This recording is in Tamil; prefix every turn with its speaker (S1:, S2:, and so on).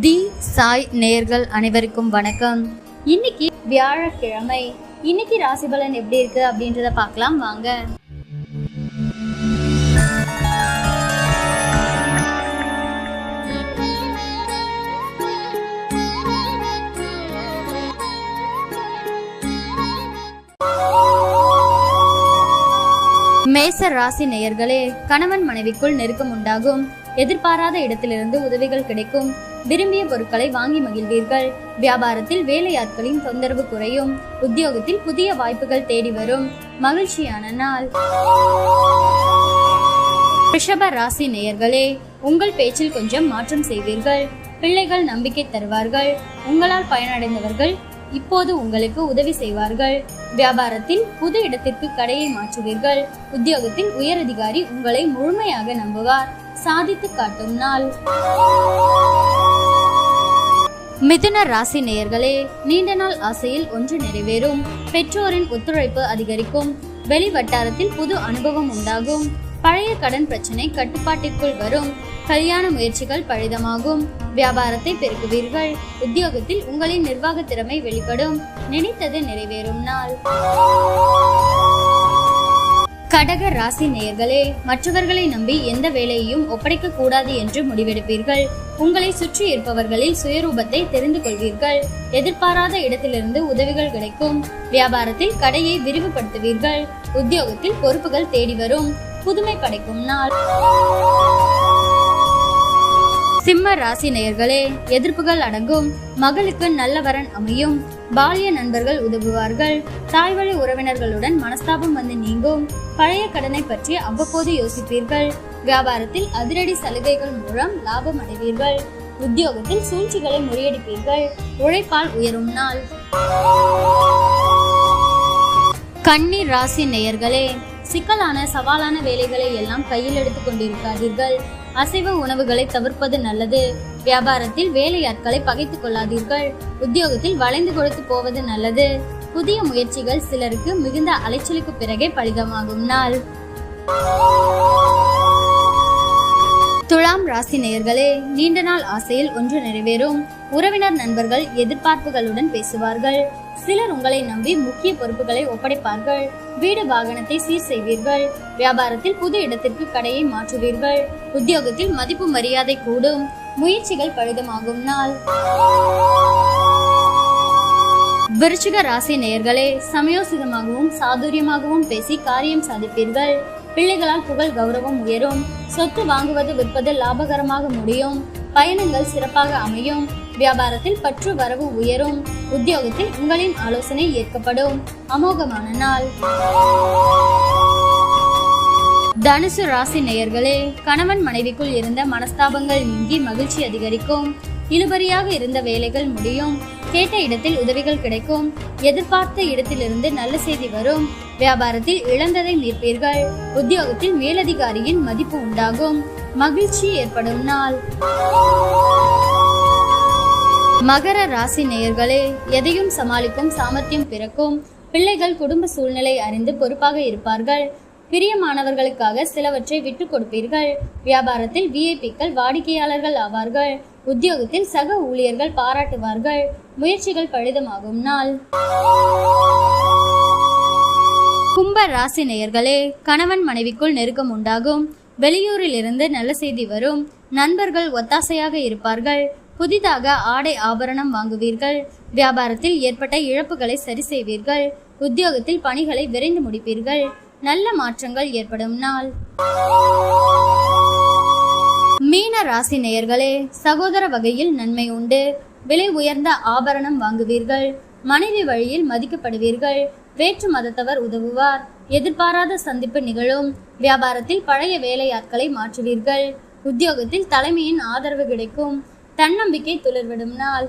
S1: தி சாய் நேர்கள் அனைவருக்கும் வணக்கம். இன்னைக்கு வியாழக்கிழமை. இன்னைக்கு ராசி பலன் எப்படி இருக்கு அப்படின்றத பார்க்கலாம் வாங்க. மேச ராசி நேயர்களே கணவன் மனைவிக்குள் நெருக்கம் உண்டாகும். எதிர்பாராத இடத்திலிருந்து உதவிகள் கிடைக்கும். விரும்பிய பொருட்களை வாங்கி மகிழ்வீர்கள். வியாபாரத்தில் வேலையாட்களின் தொந்தரவு குறையும். உத்தியோகத்தில் புதிய வாய்ப்புகள் தேடி வரும். மகிழ்ச்சியான நாள். ரிஷப ராசி நேயர்களே உங்கள் பேச்சில் கொஞ்சம் மாற்றம் செய்வீர்கள். பிள்ளைகள் நம்பிக்கை தருவார்கள். உங்களால் பயனடைந்தவர்கள் இப்போது உங்களுக்கு உதவி செய்வார்கள். வியாபாரத்தில் புது இடத்திற்கு கடையை மாற்றுவீர்கள். உத்தியோகத்தில் உயரதிகாரி உங்களை முழுமையாக நம்புவார். சாதித்து காட்டும் நாள். மிதுன ராசி நேயர்களே நீண்ட நாள் ஆசையில் ஒன்று நிறைவேறும். பெற்றோரின் ஒத்துழைப்பு அதிகரிக்கும். வெளி வட்டாரத்தில் புது அனுபவம் உண்டாகும். பழைய கடன் பிரச்சனை கட்டுப்பாட்டிற்குள் வரும். கல்யாண முயற்சிகள் பழிதமாகும் வியாபாரத்தை பெருக்குவீர்கள். உத்தியோகத்தில் உங்களின் நிர்வாக திறமை வெளிப்படும். நினைத்தது நிறைவேறும் நாள். கடக ராசி நேயர்களே மற்றவர்களை நம்பி எந்த வேலையையும் ஒப்படைக்க கூடாது என்று முடிவெடுப்பீர்கள். உங்களை சுற்றி இருப்பவர்களில் சுயரூபத்தை தெரிந்து கொள்வீர்கள். எதிர்பாராத இடத்திலிருந்து உதவிகள் கிடைக்கும். வியாபாரத்தில் கடையை விரிவுபடுத்துவீர்கள். உத்தியோகத்தில் பொறுப்புகள் தேடி வரும். புதுமை படைக்கும் நாள். சிம்ம ராசி நேயர்களே எதிர்ப்புகள் அடங்கும். மகளுக்கு நல்ல வரன் அமையும். பாலிய நண்பர்கள் உதவுவார்கள். தாய்வழி உறவினர்களுடன் மனஸ்தாபம் வந்து நீங்கும். பழைய கடனை பற்றி அவ்வப்போது யோசிப்பீர்கள். வியாபாரத்தில் அதிரடி சலுகைகள் மூலம் லாபம் அடைவீர்கள். உத்தியோகத்தில் சூழ்ச்சிகளை முறியடிப்பீர்கள். உழைப்பால் உயரும் நாள். கன்னி ராசி நேயர்களே சிக்கலான சவாலான வேலைகளை எல்லாம் கையில் எடுத்துக் கொண்டிருக்காதீர்கள். அசைவ உணவுகளை தவிர்ப்பது நல்லது. வியாபாரத்தில் வேலையாட்களை பகைத்துக் கொள்ளாதீர்கள். உத்தியோகத்தில் வளைந்து கொடுத்து போவது நல்லது. புதிய முயற்சிகள் சிலருக்கு மிகுந்த அலைச்சலுக்கு பிறகே பலிதமாகும். நாள். துலாம் ராசி நேயர்களே நீண்ட நாள் ஆசையில் ஒன்று நிறைவேறும். உறவினர் நண்பர்கள் எதிர்பார்ப்புகளுடன் பேசுவார்கள். சிலர் உங்களை நம்பி முக்கிய பொறுப்புகளை ஒப்படைப்பார்கள். வீடு வாகனத்தை சீர் செய்வீர்கள். வியாபாரத்தில் புது இடத்திற்கு கடையை மாற்றுவீர்கள். உத்தியோகத்தில் மதிப்பு மரியாதை கூடும். முயற்சிகள் பழுதமாகும் நாள். விருச்சிக ராசி நேயர்களே சமயோசிதமாகவும் சாதுரியமாகவும் பேசி காரியம் சாதிப்பீர்கள். பிள்ளைகளால் புகழ் கௌரவம் உயரும். சொத்து வாங்குவது விற்பது லாபகரமாக முடியும். பயணங்கள் சிறப்பாக அமையும். வியாபாரத்தில் பற்று வரவு உயரும். உத்தியோகத்தில் உங்களின் ஆலோசனை ஏற்கப்படும். அமோகமான நாள். தனுசு ராசி நேயர்களே கணவன் மனைவிக்குள் இருந்த மனஸ்தாபங்கள் நீங்கி மகிழ்ச்சி அதிகரிக்கும். இழுபறியாக இருந்த வேலைகள் முடியும். கேட்ட இடத்தில் உதவிகள் கிடைக்கும். எதிர்பார்த்த இடத்திலிருந்து நல்ல செய்தி வரும். வியாபாரத்தில் இழந்ததை மீட்பீர்கள். உத்தியோகத்தில் மேலதிகாரியின் மதிப்பு உண்டாகும். மகிழ்ச்சி ஏற்படும் நாள். மகர ராசி நேயர்களே எதையும் சமாளிக்கும் சாமர்த்தியம் பிறக்கும். பிள்ளைகள் குடும்ப சூழ்நிலை அறிந்து பொறுப்பாக இருப்பார்கள். பிரியமானவர்களுக்காக சிலவற்றை விட்டுக் கொடுப்பீர்கள். வியாபாரத்தில் விஐபிக்கள் வாடிக்கையாளர்கள் ஆவார்கள். உத்தியோகத்தில் சக ஊழியர்கள் பாராட்டுவார்கள். முயற்சிகள் பழுதமாகும் நாள். கும்ப ராசி நேயர்களே கணவன் மனைவிக்குள் நெருக்கம் உண்டாகும். வெளியூரில் இருந்து நல்ல செய்தி வரும். நண்பர்கள் ஒத்தாசையாக இருப்பார்கள். புதிதாக ஆடை ஆபரணம் வாங்குவீர்கள். வியாபாரத்தில் ஏற்பட்ட இழப்புகளை சரி செய்வீர்கள் உத்தியோகத்தில் பணிகளை விரைந்து முடிப்பீர்கள். நல்ல மாற்றங்கள் ஏற்படும் நாள். மீன ராசி நேயர்களே சகோதர வகையில் நன்மை உண்டு. விலை உயர்ந்த ஆபரணம் வாங்குவீர்கள். மனைவி வழியில் மதிக்கப்படுவீர்கள். வேற்று மதத்தவர் உதவுவார். எதிர்பாராத சந்திப்பு நிகழும். வியாபாரத்தில் பழைய வேலையாட்களை மாற்றுவீர்கள். உத்தியோகத்தில் தலைமையின் ஆதரவு கிடைக்கும். தன்னம்பிக்கை துளிர்விடும் நாள்.